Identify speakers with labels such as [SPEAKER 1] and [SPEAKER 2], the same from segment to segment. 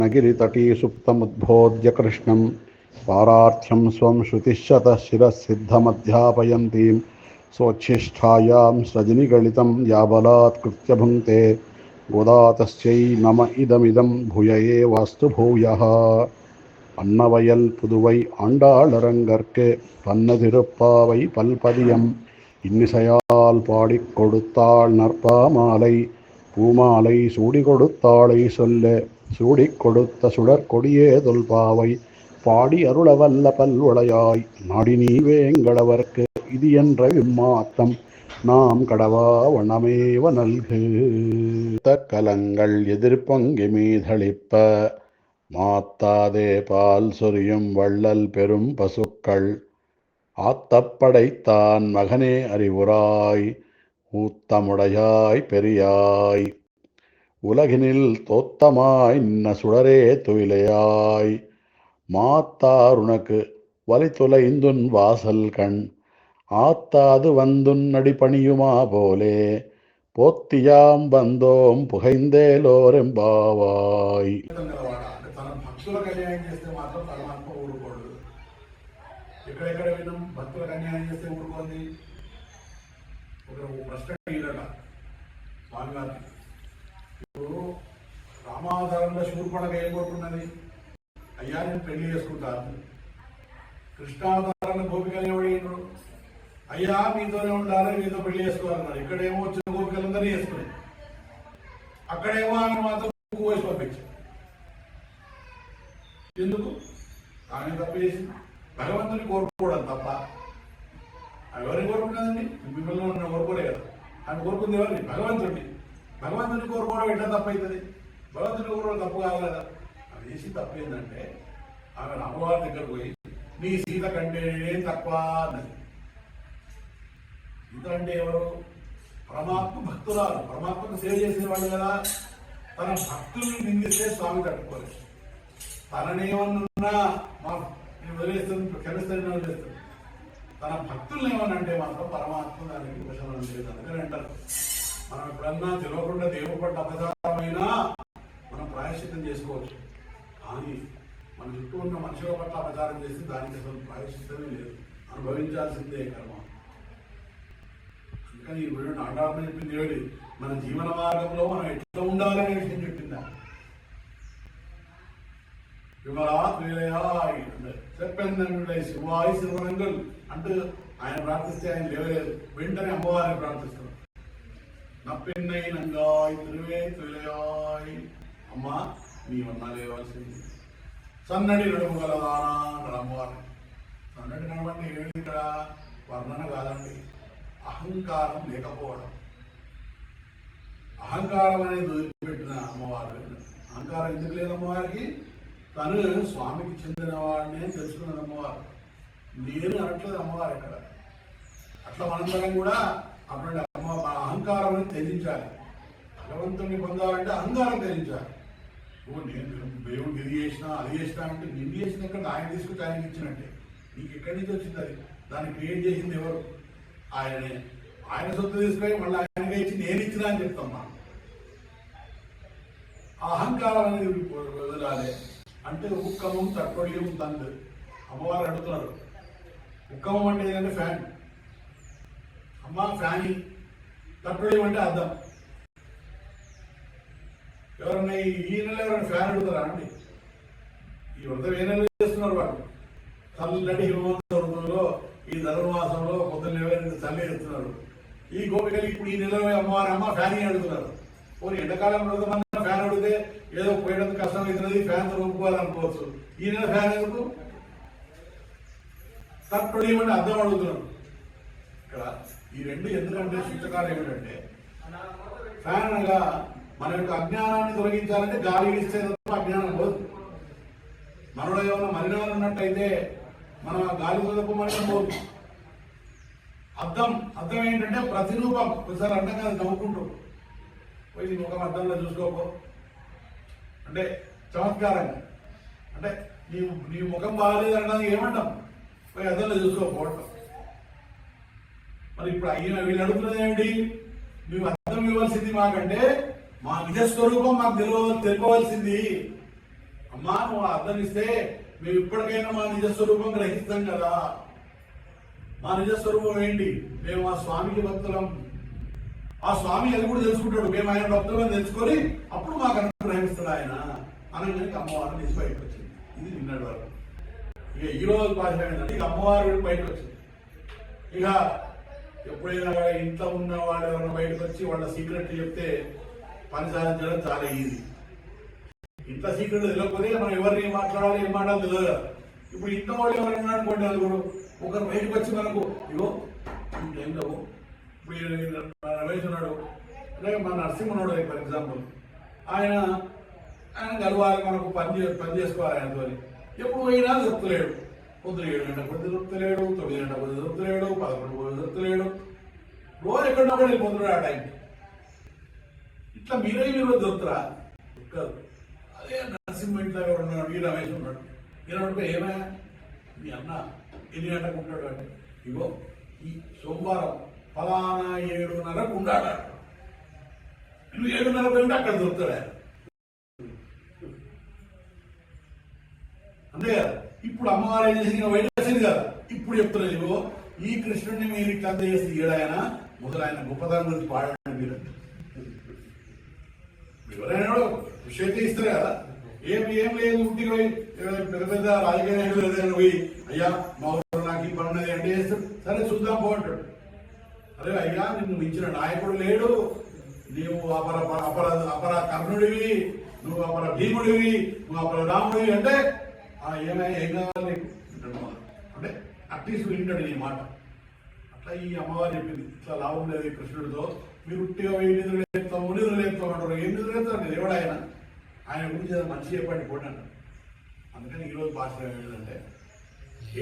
[SPEAKER 1] नगिरितटी सुप्तमुद्बोध्य कृष्णं पारार्थ्यं स्वं श्रुतिशतः शिरःसिद्धमध्यापयन्तीं स्वोच्छिष्ठायां सजनिगलितं याबलात्कृत्य भुङ्क्ते गोदातस्यै नम इदमिदं भूय एवास्तु भूयः அன்னவயல் புதுவை ஆண்டாளரங்கற்கு பன்னதிருப்பாவை பல்பதியம் இன்னிசையால் பாடிக் கொடுத்தாள் நற்பாமாலை பூமாலை சூடி கொடுத்தாளை சொல்ல சூடிக் கொடுத்த சுடர் கொடியே தொல்பாவை பாடி அருளவல்ல பல்வளையாய். நாடி நீ வேங்கடவர்க்கு இது என்ற விம்மாத்தம். நாம் கடவா வண்ணமேவ நல்கு. கலங்கள் எதிர்ப்பொங்கி மீதளிப்ப. மாத்தாதே பால் சொரியும் வள்ளல் பெரும் பசுக்கள். ஆத்தப்படைத்தான் மகனே அறிவுராய் ஊத்தமுடையாய் பெரியாய். உலகினில் தோத்தமாய் நின்ன சுடரே துயிலையாய் மாத்தார் உனக்கு வலித்துளைந்துன் வாசல் கண் ஆத்தாது வந்துன் அடிபணியுமா போலே போத்தியாம் வந்தோம் புகைந்தேலோரெம்பாவாய்
[SPEAKER 2] గలవాడ అంటే తన భక్తులకు అన్యాయం చేస్తే మాత్రం పరమాత్మ ఊరుకోడు ఎక్కడెక్కడ విన్నాం భక్తులకు అన్యాయం చేస్తే ఊరుకోండి ఒక ప్రశ్న అడిగిరట స్వామి వారికి ఇప్పుడు రామావతారంలో శూర్పణక ఏం కోరుకున్నది అయ్యా నేను పెళ్ళి చేసుకుంటాను కృష్ణావతారంలో గోపికలు ఎవడైండు అయ్యా మీతోనే ఉండాలి మీతో పెళ్ళి చేసుకోవాలన్నారు. ఇక్కడేమో వచ్చిన గోపికలందరినీ చేసుకున్నాయి అక్కడేమో ఆమె మాత్రం వేసి పంపించారు. ఎందుకు? ఆమె తప్పేసి చేసింది. భగవంతుని కోరుకోవడం తప్ప ఎవరిని కోరుకున్నదండి మిమ్మల్ని ఉన్న కోరుకోలే కదా. ఆమె కోరుకుంది ఎవరిని? భగవంతుడిని. భగవంతుని కోరుకోవడం ఎట్లా తప్పు అవుతుంది భగవంతుని కోరుకోవడం తప్పు కాదు కదా ఆమె చేసి తప్పు ఏంటంటే ఆమె అమ్మవారి దగ్గర పోయి నీ సీత కంటే తక్కువ అన్నది. సీత అంటే ఎవరు? పరమాత్మ భక్తురాలు. పరమాత్మకు సేవ చేసిన వాళ్ళు కదా. తన భక్తుల్ని నిందిస్తే స్వామి తట్టుకోలేదు. తననేమన్నా మా నేను వదిలేస్తాను క్షమిస్తాను వదిలేస్తాను. తన భక్తుల్ని ఏమన్నా అంటే మాత్రం పరమాత్మ దానికి ఉపశమనం లేదు అందుకని అంటారు. మనం ఎప్పుడన్నా తెలియకుండా దేవుడు పట్ల అపచారమైనా మనం ప్రాయశ్చితం చేసుకోవచ్చు. కానీ మన చుట్టూ ఉన్న మనుషుల పట్ల అపచారం చేసి దానికి అసలు ప్రాయశ్చితమే లేదు. అనుభవించాల్సిందే కర్మ. అందుకని ఈ రెండు నాటాలని చెప్పింది ఏమిటి? మన జీవన మార్గంలో మనం ఎట్లా ఉండాలనే విషయం చెప్పిందా విమలాత్మీలయాయ్ చెప్పండి శివాయి శివరంగుల్ అంటూ ఆయన ప్రార్థిస్తే ఆయన లేవలేదు. వెంటనే అమ్మవారిని ప్రార్థిస్తున్నారు నప్పెన్నై నంగాయ్ తిరువే తులయాయ్ అమ్మా నీవన్నా లేవాల్సింది. సన్నడి నడుము గలదానా అన్నాడు సన్నటి సన్నడి నడవండి ఏమిటి ఇక్కడ? వర్ణన కాదండి. అహంకారం లేకపోవడం. అహంకారం అనేది వదిలిపెట్టిన అమ్మవారు అహంకారం ఎందుకు లేదు అమ్మవారికి? తను స్వామికి చెందిన వాడిని తెలుసుకున్నది అమ్మవారు. నేను అనట్లేదు అమ్మవారు ఇక్కడ. అట్లా మనందరం కూడా అటువంటి అహంకారం త్యజించాలి. భగవంతుని పొందాలంటే అహంకారం త్యజించాలి. ఓ నేను దేవుడు ఇది చేసినా అది చేసినా అంటే నిన్ను చేసిన ఎక్కడ ఆయన తీసుకొచ్చి ఆయనకి ఇచ్చినట్టే. నీకు ఎక్కడి నుంచి వచ్చింది అది? దాన్ని క్రియేట్ చేసింది ఎవరు? ఆయనే. ఆయన సొత్తు తీసుకొని మళ్ళీ ఆయనకి ఇచ్చి నేను ఇచ్చినా అని చెప్తాం మనం ఆ అహంకారం అనేది వదలాలి. అంటే ఉక్కమం తట్టుడియం తండ్రి అమ్మవారు అడుగుతున్నారు. ఉక్కమం అంటే ఏంటంటే ఫ్యాన్. అమ్మ ఫ్యాన్. తప్పుడు అంటే అర్థం. ఎవరన్నా ఈ నెల ఎవరైనా ఫ్యాన్ అడుగుతారా అండి? ఈ వ్రతం ఏ నెల చేస్తున్నారు వాళ్ళు? చల్లటి హిమవంత ఈ ధనుర్మాసంలో పొద్దున్న ఎవరైనా చల్లి చేస్తున్నారు. ఈ గోపికలు ఇప్పుడు ఈ నెల అమ్మవారి అమ్మ ఫ్యాన్ అడుగుతున్నారు? పోనీ ఎండాకాలం వ్రతం ఫ్యాన్ అడిగితే ఏదో పోయడం కష్టం అవుతున్నది ఫ్యాన్ రూపుకోవాలనుకోవచ్చు ఈ నెల ఫ్యాన్ ఎందుకు? తప్పుడు ఏమంటే అర్థం అడుగుతున్నాడు ఇక్కడ ఈ రెండు ఎందుకంటే సూచకాలు ఏమిటంటే ఫ్యాన్ అనగా మన యొక్క అజ్ఞానాన్ని తొలగించాలంటే గాలి ఇస్తే తప్ప అజ్ఞానం పోదు. మనలో ఏమైనా మలినాలు ఉన్నట్టయితే మనం ఆ గాలి తప్ప మలినం పోదు. అర్థం అర్థం ఏంటంటే ప్రతిరూపం. ఒకసారి అర్థం కాదు నవ్వుకుంటూ. పోయి నీ ముఖం అర్థంలో చూసుకోకో అంటే చమత్కారంగా. అంటే నీ నీ ముఖం బాగాలేదు అనడానికి ఏమంటాం? పోయి అర్థంలో చూసుకోకపోవటం మరి ఇప్పుడు అయ్యి వీళ్ళు అడుగుతున్నది ఏమిటి? నువ్వు అర్థం ఇవ్వాల్సింది మాకంటే మా నిజ స్వరూపం మాకు తెలియ తెలుపవలసింది. అమ్మా నువ్వు అర్థం ఇస్తే మేము ఇప్పటికైనా మా నిజ స్వరూపం గ్రహిస్తాం కదా. మా నిజ స్వరూపం ఏంటి? మేము ఆ స్వామికి భక్తులం. ఆ స్వామి అది కూడా తెలుసుకుంటాడు. మేము ఆయన భక్తులని తెలుసుకొని అప్పుడు మాకు అనుగ్రహిస్తాడు ఆయన. అనగానే అమ్మవారు నిజ బయటకు వచ్చింది. ఇది నిన్నటి వరకు. ఇక ఈ రోజు భాష ఏంటంటే ఇక అమ్మవారు బయటకు వచ్చింది. ఇక ఎప్పుడైనా ఇంట్లో ఉన్న వాళ్ళు ఎవరైనా బయటకు వచ్చి వాళ్ళ సీక్రెట్ చెప్తే పని సాధించడం చాలా ఈజీ ఇంట్లో సీక్రెట్ తెలియకపోతే మనం ఎవరిని ఏం మాట్లాడాలి ఏం మాట్లాడాలి తెలియదు. ఇప్పుడు ఇంట్లో వాళ్ళు ఎవరైనా అనుకోండి నలుగురు ఒకరు బయటకు వచ్చి మనకు ఇగో ఈ టైంలో ఇప్పుడు రమేష్ ఉన్నాడు అలాగే మన నర్సింగ్ ఉన్నాడు ఫర్ ఎగ్జాంపుల్. ఆయన ఆయన గర్వాలి మనకు పని పని చేసుకోవాలి ఆయనతో ఎప్పుడు పోయినా చెప్తలేడు పొద్దున ఏడు గంట కొద్ది దొరుకుతలేడు తొమ్మిది గంట కొద్ది దొరుకుతలేడు పదకొండు కొద్ది దొరుకుతలేడు రోజు ఎక్కడున్నప్పుడు వెళ్ళిపోతున్నాడు ఆ టైంకి ఇట్లా మీరే మీరు దొరుకుతారా కాదు అదే నరసింహ ఇంట్లో ఎవరు ఉన్నాడు ఈ రమేష్ ఉన్నాడు ఈయన ఏమయ్యా మీ అన్న ఎన్ని గంటలకు ఉంటాడు అంటే ఇగో ఈ సోమవారం ఫలానా ఏడున్నరకు ఉన్నాడు నువ్వు ఏడున్నర పోయింటే అక్కడ దొరుకుతాడు ఆయన అంతే కదా ఇప్పుడు అమ్మవారు ఏం చేసింది? బయట వచ్చింది కదా. ఇప్పుడు చెప్తున్నారు ఈ కృష్ణుడిని మీరు ఇట్లా చేసి ఈడాయన మొదలు ఆయన గొప్పతనం గురించి పాడండి మీరు. ఎవరైనా విషయతే ఇస్తారు కదా. ఏం ఏం లేదు ఇంటికి పోయి పెద్ద పెద్ద రాజకీయ నాయకులు ఏదైనా పోయి అయ్యా మా ఊరు నాకు ఈ పని ఉన్నది అంటే సరే చూద్దాం పోంటాడు అరే అయ్యా నిన్ను మించిన నాయకుడు లేడు. నీవు అపర అపర అపర కర్ణుడివి నువ్వు అపర భీముడివి నువ్వు అపర రాముడివి అంటే ఆ ఏమై ఏం కావాలి నీకు అంటాడు మా. అంటే అట్లీస్ట్ వింటాడు నీ మాట అట్లా ఈ అమ్మవారు చెప్పింది ఇట్లా లాభం లేదు ఈ కృష్ణుడితో మీరు ఉట్టిగా వెయ్యి నిధులు లేపుతాం నిధులు లేపుతాం అంటారు ఏం నిధులు లేపుతారు ఎవడు ఆయన ఆయన గురించి ఏదో మంచి చెప్పండి పోటీ అన్నాడు అందుకని ఈ రోజు భాష ఏంటంటే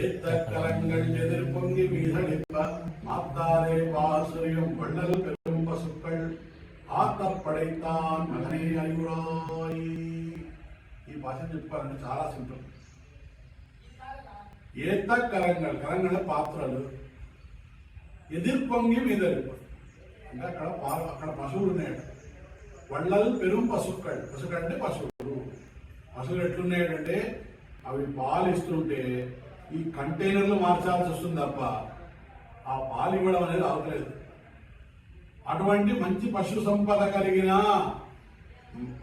[SPEAKER 2] ஏத்தக்கரங்கள் எதிர் பொங்கி வீசழிப்ப மாத்தாரே வாசுரியம் வள்ளல் பெரும் பசுக்கள் ஆத்த పడైతాన్ మగనే అయురాయి ఈ భాష చెప్పాలంటే చాలా సింపుల్ ఏత கரங்கள் కరంగల పాత్రలు ఎదిర్పొంగి మీద అంటే అక్కడ పా- అక్కడ పశువులు ఉన్నాయట వళ్ళలు పెరుం పశుక్కళ్ళు పశుక్కళ్ళు అంటే పశువులు. పశువులు ఎట్లున్నాయంటే అవి పాలు ఇస్తుంటే ఈ కంటైనర్లు మార్చాల్సి వస్తుంది తప్ప ఆ పాలు ఇవ్వడం అనేది అవట్లేదు అటువంటి మంచి పశు సంపద కలిగిన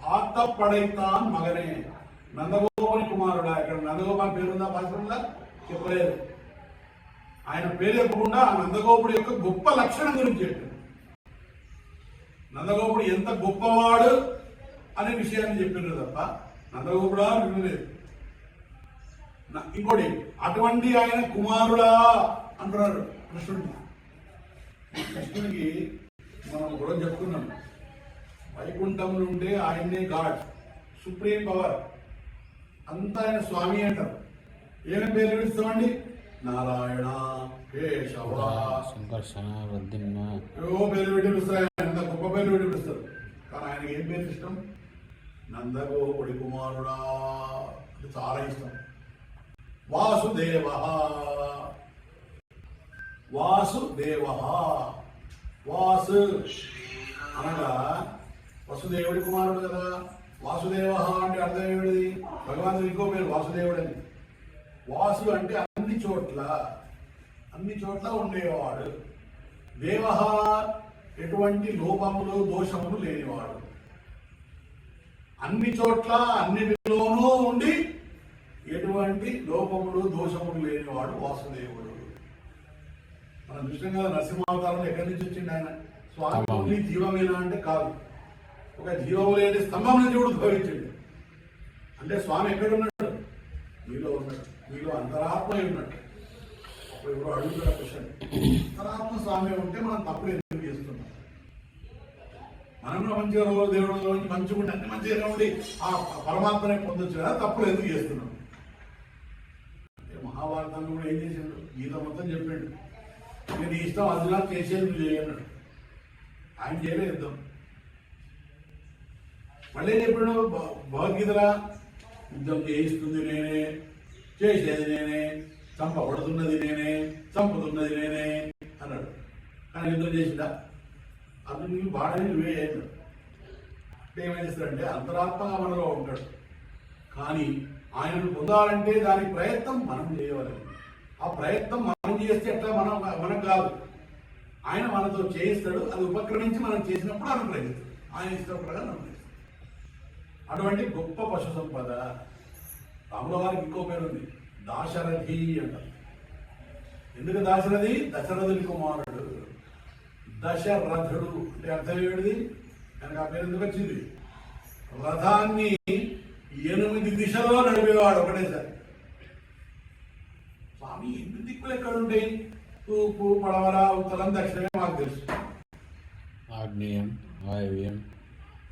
[SPEAKER 2] ఆత్త పడైతాన్ మగనే. నందగోపని కుమారుడా. ఇక్కడ నందగోపాల్ పేరుందా భాషలో చెప్పలేదు. ఆయన పేరు చెప్పకుండా ఆ నందగోపుడి యొక్క గొప్ప లక్షణం గురించి చెప్పాడు. నందగోపుడు ఎంత గొప్పవాడు అనే విషయాన్ని చెప్పిండ్రు తప్ప నందగోపుడా వినలేదు. ఇంకోటి అటువంటి ఆయన కుమారుడా అంటున్నారు కృష్ణుడు కృష్ణుడికి మనం కూడా చెప్తున్నాం. వైకుంఠంలో ఉంటే ఆయన్నే గాడ్ సుప్రీం పవర్. అంతా ఆయన స్వామి అంటారు. ఏమేమి పేరు పిలుస్తామండి నారాయణ కేశవ.
[SPEAKER 3] సంకర్షణ వద్దిన్న
[SPEAKER 2] ఏవో పేరు ఆయన ఎంత గొప్ప పేరు పెట్టి పిలుస్తారు కానీ ఆయనకి ఏం పేరు ఇష్టం? నందగోపుడి కుమారుడా. చాలా ఇష్టం. వాసుదేవ వాసుదేవ వాసు. అనగా వసుదేవుడి కుమారుడు కదా. వాసుదేవ అంటే అర్థం ఏమిటి భగవంతుడు ఇంకో పేరు వాసుదేవుడు అని వాసు అంటే అన్ని చోట్ల అన్ని చోట్ల ఉండేవాడు. దేవ ఎటువంటి లోపములు దోషములు లేనివాడు. అన్ని చోట్ల అన్నిటిలోనూ ఉండి ఎటువంటి లోపములు దోషములు లేనివాడు వాసుదేవుడు. మనం చూసాం కదా నరసింహావతారంలో ఎక్కడి నుంచి వచ్చింది ఆయన? స్వామి జీవమేనా అంటే కాదు. ఒక జీవము లేని స్తంభం నుంచి కూడా ఉద్భవించింది అంటే స్వామి ఎక్కడున్నాడు? అంతరాత్మ అయి ఉన్నాడు క్వశ్చన్ అంతరాత్మ స్వామి ఉంటే మనం తప్పులు ఎందుకు చేస్తున్నాం? మనం కూడా మంచిగా రోజు దేవుడు రోజు మంచిగా ఉంటే అన్ని మంచిగా ఉండి ఆ పరమాత్మనే పొందొచ్చు కదా తప్పులు ఎందుకు చేస్తున్నాం? మహాభారతంలో కూడా ఏం చేసిండు? గీత మొత్తం చెప్పాడు నేను ఇష్టం అర్జున చేసేది నువ్వు చేయన్నాడు ఆయన చేయలే యుద్ధం. మళ్ళీ ఏం చెప్పాడు భ- యుద్ధం చేయిస్తుంది నేనే. చేసేది నేనే చంపబడుతున్నది నేనే చంపుతున్నది నేనే అన్నాడు. కానీ యుద్ధం చేసిందా? అతను నీకు బాగా నువ్వే చేయను అంటే ఏమేం చేస్తాడంటే అంతరాత్మ మనలో ఉంటాడు. కానీ ఆయనను పొందాలంటే దాని ప్రయత్నం మనం చేయవాలి. ఆ ప్రయత్నం మనం చేస్తే ఎట్లా మనం మనం కాదు. ఆయన మనతో చేయిస్తాడు అది ఉపక్రమించి మనం చేసినప్పుడు అనుగ్రహిస్తాడు ఆయన ఇష్టం ప్రకారం అనుగ్రహిస్తాడు అటువంటి గొప్ప పశు సంపద రాముల వారికి ఇంకో పేరు ఉంది. దాశరథి అంటారు. ఎందుకు దాశరథి? దశరథుని కుమారుడు. దశరథుడు అంటే అర్థం ఏమిటిది? కనుక ఆ పేరు ఎందుకు వచ్చింది? రథాన్ని ఎనిమిది దిశలో నడిపేవాడు ఒకటేసారి స్వామి ఎన్ని దిక్కులు ఎక్కడ ఉంటాయి? తూర్పు పడవర ఉత్తరం దక్షిణమే మాకు తెలుసు.
[SPEAKER 3] ఆగ్నేయం వాయువ్యం.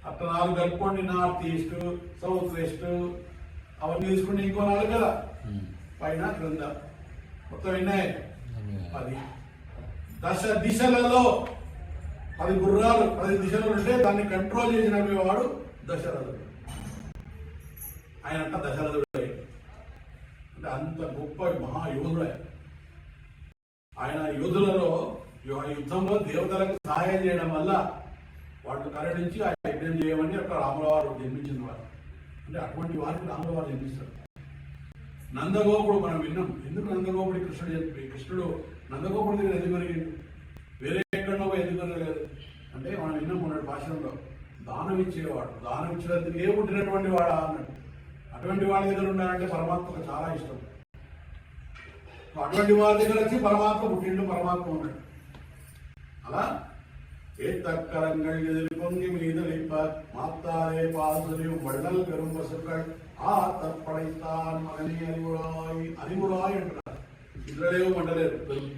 [SPEAKER 2] అట్లా నాలుగు కలుపుకోండి. నార్త్ ఈస్ట్ సౌత్ వెస్ట్ అవన్నీ తీసుకుంటే ఇంకో నాలుగు కదా. పైన క్రింద మొత్తం ఎన్నాయి. పది. దశ దిశలలో పది గుర్రాలు పది దిశలు ఉంటే దాన్ని కంట్రోల్ చేసి నడిపేవాడు దశరథుడు. ఆయన అంట దశరథుడే. అంటే అంత గొప్ప మహాయోధుడే ఆయన. యోధులలో యుద్ధంలో దేవతలకు సహాయం చేయడం వల్ల వాళ్ళు కరుణించి ఆ యజ్ఞం చేయమని అక్కడ రాములవారు జన్మించిన వారు. అంటే అటువంటి వారికి రాములవారు జన్మిస్తారు. నందగోపుడు మనం విన్నాం. ఎందుకు నందగోపుడి కృష్ణుడు చెప్పి కృష్ణుడు నందగోపుడి దగ్గర ఎందుకు వేరే ఎక్కడో పోయి ఎందుకు అంటే మనం విన్నాం మొన్నటి భాషలో దానం ఇచ్చేవాడు దానం ఇచ్చినందుకు ఏ పుట్టినటువంటి వాడా అన్నాడు. అటువంటి వాడి దగ్గర ఉండాలంటే పరమాత్మకు చాలా ఇష్టం. అటువంటి వారి దగ్గర వచ్చి పరమాత్మ పుట్టిండు పరమాత్మ ఉన్నాడు. అలా ఏ தக்கரங்கள் எதில் பொங்கி மீதளிப்ப மாத்தாரே பாசுரியும் வள்ளல் பெரும் பசுக்கள் ఆ తప్పడైతాన్ మగని అరిమురాయి అరిమురాయి అంటారు ఇద్దరేమో మంటలేరు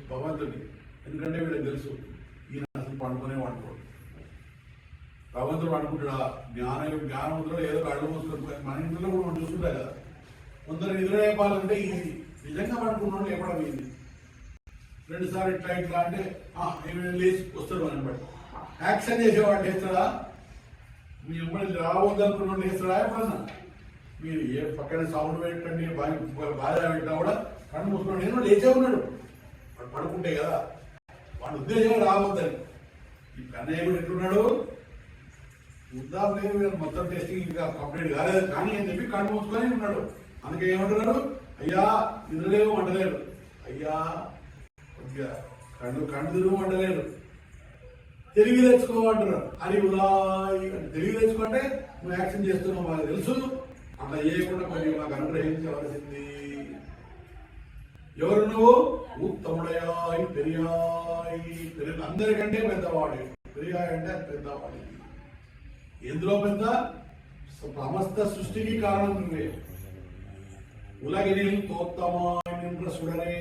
[SPEAKER 2] భగవంతుడిని ఎందుకంటే వీళ్ళకి తెలుసు ఈయన అసలు పండుకునే వండుకోడు భగవంతుడు పండుకుంటాడా జ్ఞాన జ్ఞానముద్రలో ఏదో కళ్ళు మూసుకొని మన ఇంట్లో కూడా మనం చూస్తుంటాయి కదా కొందరు నిద్ర చెప్పాలంటే ఇది నిజంగా పడుకున్నాడు ఎప్పడం ఇది రెండు సార్లు ఇట్లా ఇట్లా అంటే "ఆ, ఏమైనా లేచి వస్తాడు అని బట్టి యాక్షన్ చేసేవాడు చేస్తాడా మీ అమ్మని రావద్దనుకున్నాడు చేస్తాడా ఎప్పుడన్నా? మీరు ఏ పక్కన సౌండ్ పెట్టండి బాగా బాధ పెట్టినా కూడా కళ్ళు మూసుకున్నాడు. నేను లేచే ఉన్నాడు. వాడు పడుకుంటే కదా. వాడి ఉద్దేశం రావద్దని. ఈ కన్నయ్య కూడా ఎట్లున్నాడు? చూద్దాం లేదు మొత్తం టెస్టింగ్ ఇంకా కంప్లీట్ కాలేదు. కానీ అని చెప్పి కళ్ళు మూసుకొని ఉన్నాడు. అందుకే ఏమంటున్నాడు? అయ్యా నిద్రలేము అంటలేడు అయ్యా కొద్దిగా కళ్ళు కళ్ళు తిరుగు అంటలేడు తెలివి తెచ్చుకోమంటారు అది ఉదాయి తెలివి తెచ్చుకుంటే నువ్వు యాక్షన్ చేస్తున్నావు మాకు తెలుసు. అట్లా చేయకుండా మరి మాకు అనుగ్రహించవలసింది. ఎవరు నువ్వు? ఉత్తముడయాయి పెరియాయి. పెరిగి అందరికంటే పెద్దవాడు. పెరియాయి అంటే అది పెద్దవాడు. ఎందులో పెద్ద? సమస్త సృష్టికి కారణం నువ్వే. ఉలగిని తోత్తమాయి నిன்ற సుడరే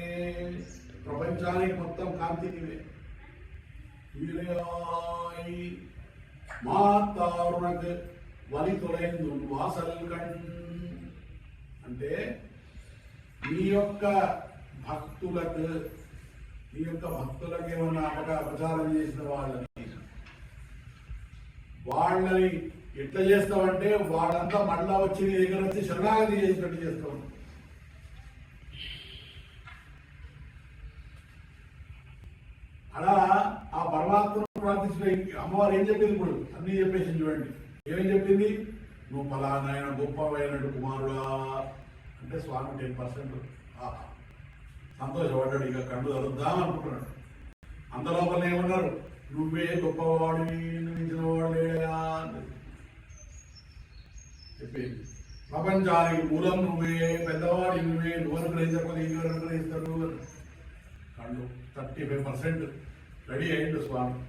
[SPEAKER 2] ప్రపంచానికి మొత్తం కాంతి నువ్వే இளையாய் మాతారునకు వలి తొలైందు వాసల్ కణ్ అంటే నీ యొక్క భక్తులకు నీ యొక్క భక్తులకు ఏమన్నా అపక అపచారం చేసిన వాళ్ళని వాళ్ళని ఎట్లా చేస్తావంటే వాళ్ళంతా మళ్ళా వచ్చి నీ దగ్గర వచ్చి శరణాగతి చేసినట్టు చేస్తావు అలా ఆ పరమాత్మను ప్రార్థించిన అమ్మవారు ఏం చెప్పింది ఇప్పుడు? అన్ని చెప్పేసి చూడండి. ఏమేం చెప్పింది? నువ్వు పలానాయన గొప్పవైనటు కుమారుడా అంటే స్వామి టెన్ పర్సెంట్. సంతోషపడ్డాడు ఇక కళ్ళు తరుద్దాం అనుకుంటున్నాడు. అంత లోపల ఏమన్నారు? నువ్వే గొప్పవాడు మించిన వాడు లేడయా చెప్పింది. ప్రపంచానికి మూలం నువ్వే పెద్దవాడు నువ్వే నువ్వు అనుగ్రహించకపోతే ఇంకెవరు అనుగ్రహిస్తాడు అన్నాడు. థర్టీ ఫైవ్ పర్సెంట్ రెడీ అయిండు స్వామి.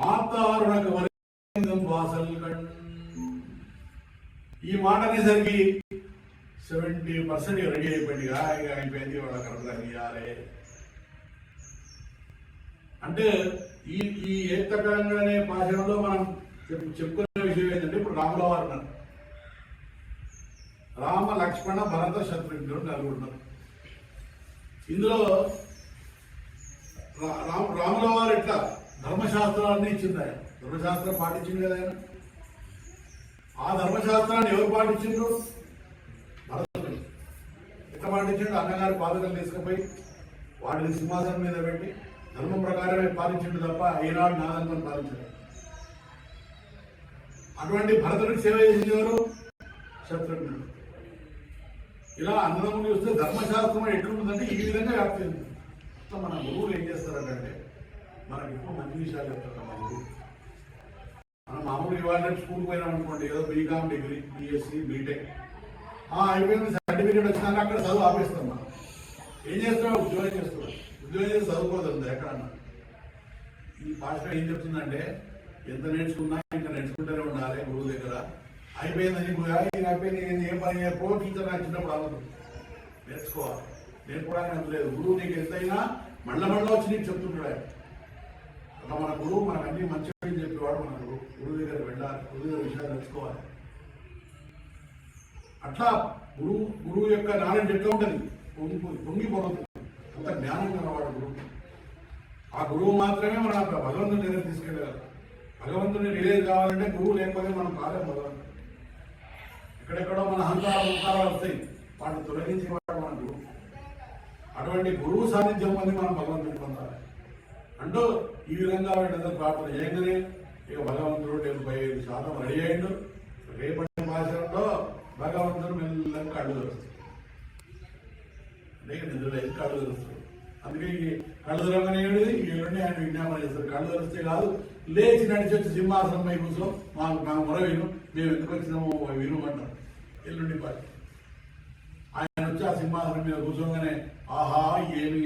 [SPEAKER 2] మాతారుణకు ఈ మాట అనేసరికి సెవెంటీ పర్సెంట్ రెడీ అయిపోయింది. హాయిగా అయిపోయింది వాళ్ళకి అనుగ్రహించాలి అంటే ఈ ఈ ఏత్తకంగా అనే మనం చెప్పుకునే విషయం ఏంటంటే ఇప్పుడు రాముల వారు ఉన్నారు. రామ లక్ష్మణ భరత శత్రుఘ్నుడు నలుగురు ఇందులో రా- రామ రాముల వారు ఎట్లా ధర్మశాస్త్రాన్ని ఇచ్చింది ఆయన ధర్మశాస్త్రం పాటించింది కదా ఆయన? ఆ ధర్మశాస్త్రాన్ని ఎవరు పాటించిండ్రు? భరతుడు. ఎట్లా పాటించిండు? అన్నగారి పాదకలు తీసుకుపోయి వాటిని సింహాసనం మీద పెట్టి ధర్మం ప్రకారమే పాలించిండు తప్ప ఈనాడు నాదన్మని పాలించారు అటువంటి భరతుడికి సేవ చేసింది ఎవరు? శత్రుఘ్నుడు ఇలా అన్నదమ్ములు చూస్తే ధర్మశాస్త్రం ఎట్లుంటుందంటే ఈ విధంగా వ్యాప్తి ఉంది సో మన గురువులు ఏం చేస్తారంటే మనకి ఇప్పుడు మంచి విషయాలు చెప్తారు మన గురువు. మనం మామూలు ఇవాళ స్కూల్ పోయినాం అనుకోండి ఏదో బీకామ్ డిగ్రీ బీఎస్సీ బీటెక్ అయిపోయింది సర్టిఫికేట్ వచ్చినాక అక్కడ చదువు ఆపేస్తాం మనం. ఏం చేస్తున్నాడు ఉద్యోగం చేస్తున్నాడు ఉద్యోగం చేసి చదువుకోదండి ఎక్కడన్నా. ఈ భాష ఏం చెప్తుందంటే ఎంత నేర్చుకున్నా ఇంకా నేర్చుకుంటూనే ఉండాలి గురువు దగ్గర అయిపోయిందని ఇది అయిపోయింది నేను ఏం పని చేయకపో టీచర్ నాకు చిన్నప్పుడు అవ్వదు. నేర్చుకోవాలి. నేర్చుకోవడానికి అంత లేదు గురువు నీకు ఎంతైనా మళ్ళ మళ్ళీ వచ్చి నీకు చెప్తుంటాడు ఆయన. మన గురువు మనకు అన్ని మంచిగా చెప్పేవాడు మన గురువు. గురువు దగ్గర వెళ్ళాలి. గురువు దగ్గర విషయాలు నేర్చుకోవాలి అట్లా గురువు గురువు యొక్క నాలెడ్జ్ ఎట్లా ఉంటుంది? పొంగి పొంగిపోతుంది అంత జ్ఞానం కలవాడు గురువు. ఆ గురువు మాత్రమే మన భగవంతుని దగ్గర తీసుకెళ్ళగలరు భగవంతుని రిలీజ్ కావాలంటే గురువు లేకపోతే మనం కాలేం భగవంతుడు. ఎక్కడెక్కడో మన అహంకారాలు ఉపకారాలు వస్తాయి. వాటిని తొలగించేవాడు మన గురువు అటువంటి గురువు సాన్నిధ్యం పొంది మనం భగవంతుడు పొందాలి. అంటూ ఈ విధంగా వీళ్ళందరూ ప్రార్థన చేయగానే ఇక భగవంతుడు డెబ్బై ఐదు శాతం రెడీ అయ్యిండు. రేపటి మాసంలో భగవంతుడు మెల్లగా కళ్ళు తెరుస్తాడు. అంటే నిద్రలో అయితే కళ్ళు తెరుస్తాడు. అందుకే కళ్ళు తెరవగానే ఏమిటి ఈ ఆయన విజ్ఞాపన చేస్తారు కళ్ళు తెరిస్తే కాదు లేచి నడిచి వచ్చి సింహాసనం పై కూర్చో. మాకు మా మొర విను. మేము ఎందుకు వచ్చినామో వినుమంటారు ఎల్లుండి పాటి ఆయన వచ్చి ఆ సింహాసనం మీద కూర్చోగానే ఆహా ఏమి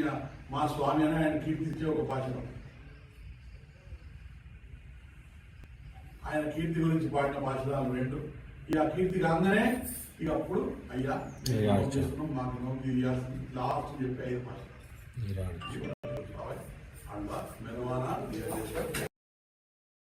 [SPEAKER 2] మా స్వామి అని ఆయన కీర్తించే ఒక పాచనం ఆయన కీర్తి గురించి పాడిన పాచనాలు రెండు. ఇక కీర్తి కాగానే ఇక అప్పుడు అయ్యా చేస్తున్నాం? మాకు తీయాల్సింది. లాస్ట్ చెప్పి ఐదు పాచనాలు İran.